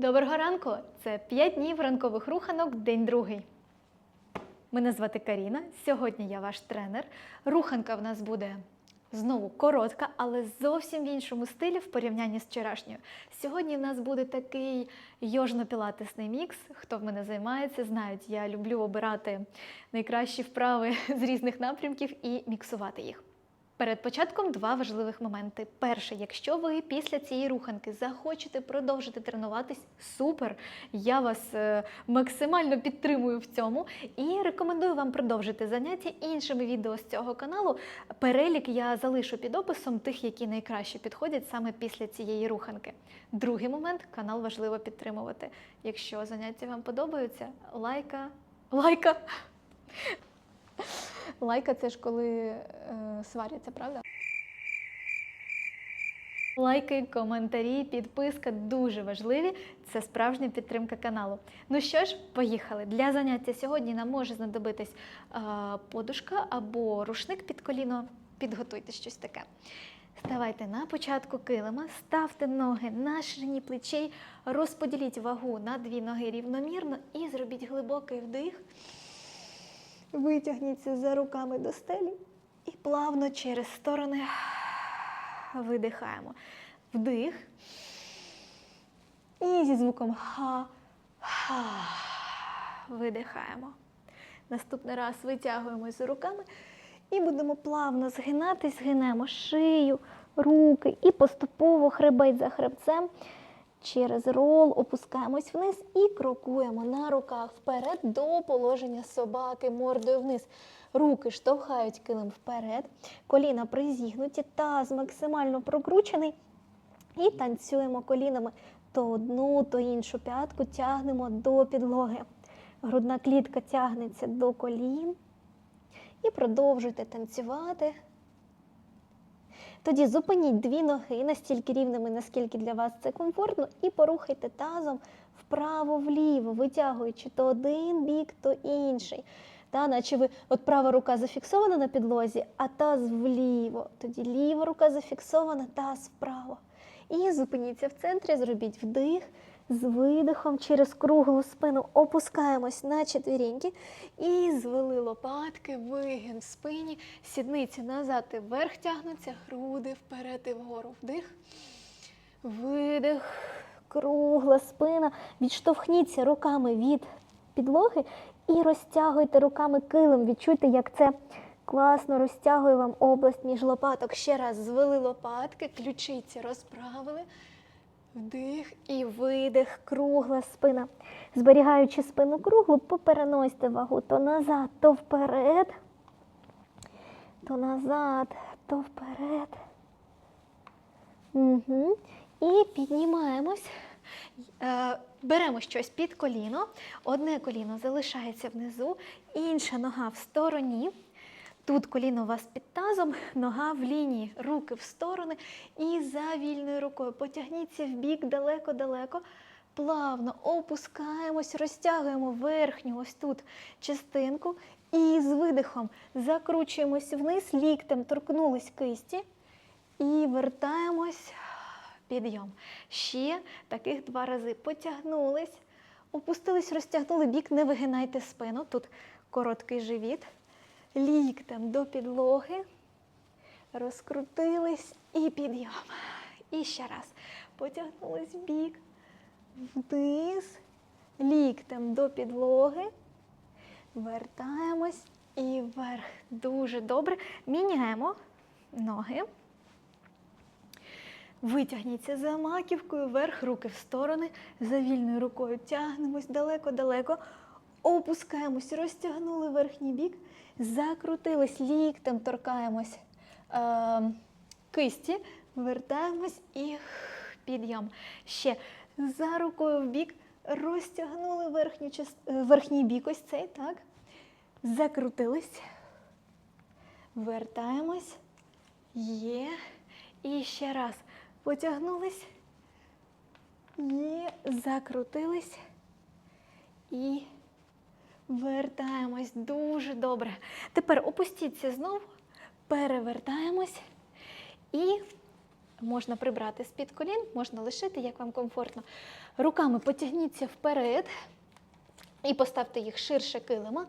Доброго ранку! Це 5 днів ранкових руханок, день другий. Мене звати Каріна. Сьогодні я ваш тренер. Руханка в нас буде знову коротка, але зовсім в іншому стилі в порівнянні з вчорашньою. Сьогодні в нас буде такий йожно-пілатесний мікс. Хто в мене займається, знають, я люблю обирати найкращі вправи з різних напрямків і міксувати їх. Перед початком два важливих моменти. Перше, якщо ви після цієї руханки захочете продовжити тренуватись, супер! Я вас е, максимально підтримую в цьому і рекомендую вам продовжити заняття іншими відео з цього каналу. Перелік я залишу під описом тих, які найкраще підходять саме після цієї руханки. Другий момент канал важливо підтримувати. Якщо заняття вам подобаються, лайка, лайка. Лайка це ж коли е, сваряться, правда? Лайки, коментарі, підписка дуже важливі. Це справжня підтримка каналу. Ну що ж, поїхали. Для заняття сьогодні нам може знадобитись е, подушка або рушник під коліно. Підготуйте щось таке. Ставайте на початку килима, ставте ноги на ширині плечей, розподіліть вагу на дві ноги рівномірно і зробіть глибокий вдих. Витягніться за руками до стелі і плавно через сторони видихаємо. Вдих. І зі звуком ха, ха. Видихаємо. Наступний раз витягуємось за руками і будемо плавно згинатись, згинемо шию, руки і поступово хребет за хребцем. Через рол опускаємось вниз і крокуємо на руках вперед до положення собаки мордою вниз. Руки штовхають килим вперед, коліна призігнуті, таз максимально прокручений. І танцюємо колінами то одну, то іншу п'ятку тягнемо до підлоги. Грудна клітка тягнеться до колін. І продовжуйте танцювати. Тоді зупиніть дві ноги настільки рівними, наскільки для вас це комфортно, і порухайте тазом вправо-вліво, витягуючи то один бік, то інший. Та, наче ви от права рука зафіксована на підлозі, а таз вліво. Тоді ліва рука зафіксована, таз вправо. І зупиніться в центрі, зробіть вдих. З видихом через круглу спину опускаємось на четвіріньки і звели лопатки, вигин в спині, сідниці назад і вверх тягнуться, груди вперед і вгору. Вдих, видих, кругла спина. Відштовхніться руками від підлоги і розтягуйте руками килим. Відчуйте, як це класно розтягує вам область між лопаток. Ще раз звели лопатки, ключиці розправили. Вдих і видих, кругла спина. Зберігаючи спину круглу, попереносьте вагу то назад, то вперед, то назад, то вперед. Угу. І піднімаємось. Е, Беремо щось під коліно, одне коліно залишається внизу, інша нога в стороні. Тут коліно у вас під тазом, нога в лінії, руки в сторони. І за вільною рукою потягніться в бік далеко-далеко. Плавно опускаємось, розтягуємо верхню ось тут частинку. І з видихом закручуємось вниз, ліктем торкнулись кисті. І вертаємось. Підйом. Ще таких два рази. Потягнулись, опустились, розтягнули бік, не вигинайте спину. Тут короткий живіт ліктем до підлоги, розкрутились і підйом. І ще раз. Потягнулись в бік, вниз, ліктем до підлоги, вертаємось і вверх. Дуже добре. Міняємо ноги. Витягніться за маківкою, вверх, руки в сторони, за вільною рукою тягнемось далеко-далеко, опускаємось, розтягнули верхній бік, закрутились ліктем, торкаємось е, кисті, вертаємось і підйом. Ще за рукою в бік, розтягнули верхню, част- е, верхній бік, ось цей, так. Закрутились, вертаємось. Є. І ще раз. Потягнулись. Є. Закрутились. І вертаємось. Дуже добре. Тепер опустіться знову, перевертаємось і можна прибрати з-під колін, можна лишити, як вам комфортно. Руками потягніться вперед і поставте їх ширше килима.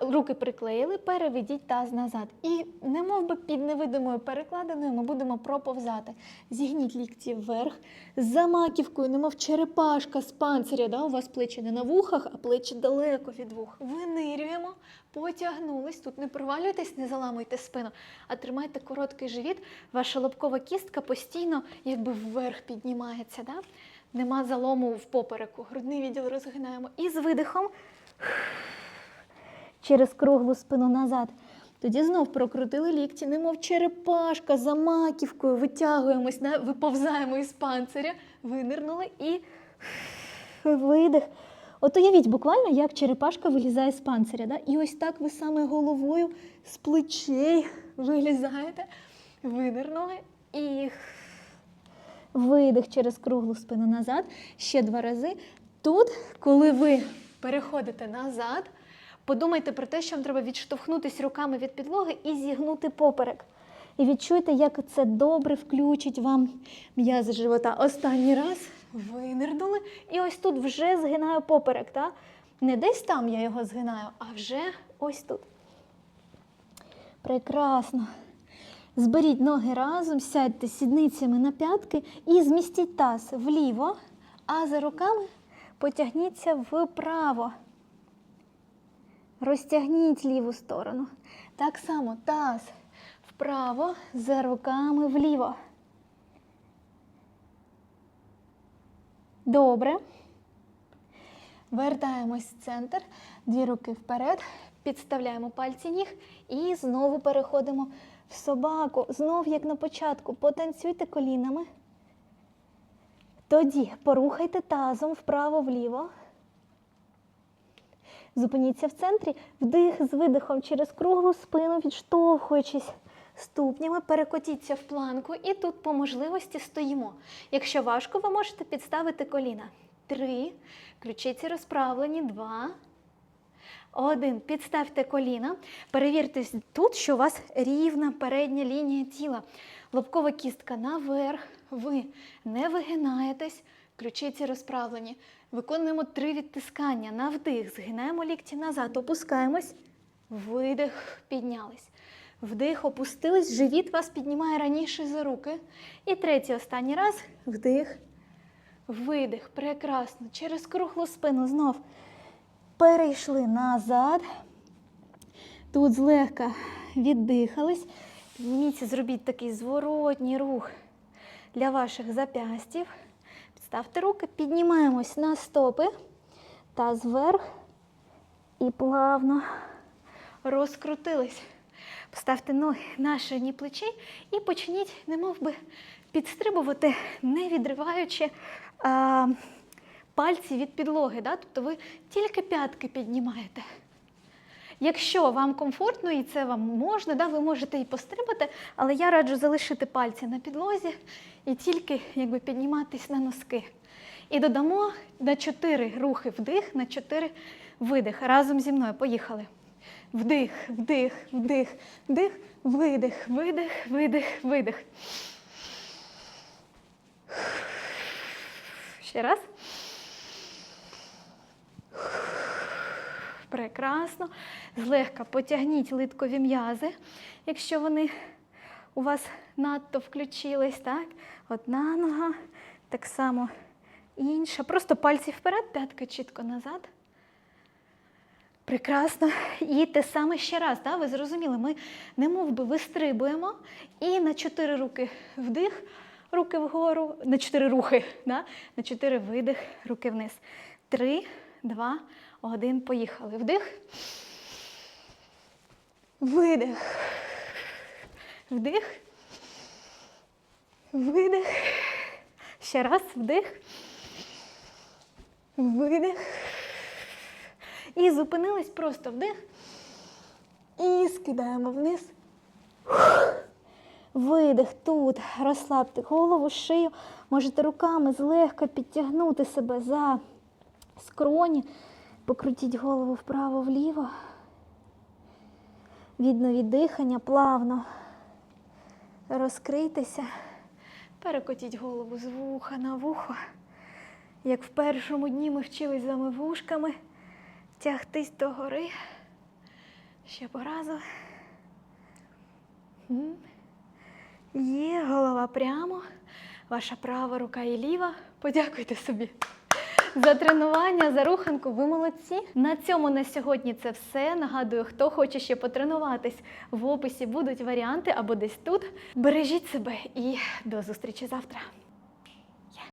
Руки приклеїли, переведіть таз назад. І немов би під невидимою перекладиною ми будемо проповзати. Зігніть лікті вверх, за маківкою, немов черепашка з панциря. Да? У вас плечі не на вухах, а плечі далеко від вух. Винирюємо, потягнулись. Тут не провалюйтесь, не заламуйте спину, а тримайте короткий живіт. Ваша лобкова кістка постійно якби вверх піднімається. Да? Нема залому в попереку. Грудний відділ розгинаємо. І з видихом через круглу спину назад. Тоді знов прокрутили лікті, немов черепашка за маківкою, витягуємось, виповзаємо із панциря, винирнули і видих. От уявіть буквально, як черепашка вилізає з панциря. Да? І ось так ви саме головою з плечей вилізаєте, винирнули і видих через круглу спину назад. Ще два рази. Тут, коли ви переходите назад, подумайте про те, що вам треба відштовхнутися руками від підлоги і зігнути поперек. І відчуйте, як це добре включить вам м'язи живота. Останній раз винирнули. І ось тут вже згинаю поперек. Та? Не десь там я його згинаю, а вже ось тут. Прекрасно. Зберіть ноги разом, сядьте сідницями на п'ятки і змістіть таз вліво, а за руками потягніться вправо. Розтягніть ліву сторону. Так само таз вправо, за руками вліво. Добре. Вертаємось в центр, дві руки вперед, підставляємо пальці ніг і знову переходимо в собаку. Знов, як на початку, потанцюйте колінами. Тоді порухайте тазом вправо-вліво. Зупиніться в центрі, вдих з видихом через круглу спину, відштовхуючись ступнями, перекотіться в планку і тут по можливості стоїмо. Якщо важко, ви можете підставити коліна. Три. Ключиці розправлені. Два. Один. Підставте коліна. Перевірте тут, що у вас рівна передня лінія тіла. Лобкова кістка наверх. Ви не вигинаєтесь. Ключиці розправлені. Виконуємо три відтискання. На вдих. Згинаємо лікті назад. Опускаємось. Видих. Піднялись. Вдих, опустились. Живіт вас піднімає раніше за руки. І третій останній раз. Вдих. Видих. Прекрасно. Через круглу спину знов. Перейшли назад. Тут злегка віддихались. Підніміться, зробіть такий зворотній рух для ваших зап'ястів. Підставте руки, піднімаємось на стопи, таз вверх і плавно розкрутились. Поставте ноги на ширині плечей і почніть, немов би, підстрибувати, не відриваючи а, пальці від підлоги. Да? Тобто ви тільки п'ятки піднімаєте. Якщо вам комфортно і це вам можна, да, ви можете і пострибати, але я раджу залишити пальці на підлозі і тільки якби, підніматись на носки. І додамо на 4 рухи вдих, на 4 видих. Разом зі мною. Поїхали. Вдих, вдих, вдих, вдих, видих, видих, видих, видих. Ще раз. Прекрасно. Злегка потягніть литкові м'язи, якщо вони у вас надто включились. Так? Одна нога, так само інша. Просто пальці вперед, п'ятка чітко назад. Прекрасно. І те саме ще раз. Да? Ви зрозуміли, ми не мов би вистрибуємо і на чотири руки вдих, руки вгору, на чотири рухи, да? на чотири видих, руки вниз. Три, два, один. Поїхали. Вдих. Видих. Вдих. Видих. Ще раз вдих. Видих. І зупинились просто вдих. І скидаємо вниз. Видих тут. Розслабте голову, шию. Можете руками злегка підтягнути себе за скроні. Покрутіть голову вправо-вліво. Відно від дихання, плавно розкрийтеся. Перекотіть голову з вуха на вухо. Як в першому дні ми вчились з вами вушками тягтись до гори. Ще по разу. Є голова прямо, ваша права рука і ліва. Подякуйте собі. За тренування, за руханку, ви молодці. На цьому на сьогодні це все. Нагадую, хто хоче ще потренуватись, в описі будуть варіанти або десь тут. Бережіть себе і до зустрічі завтра.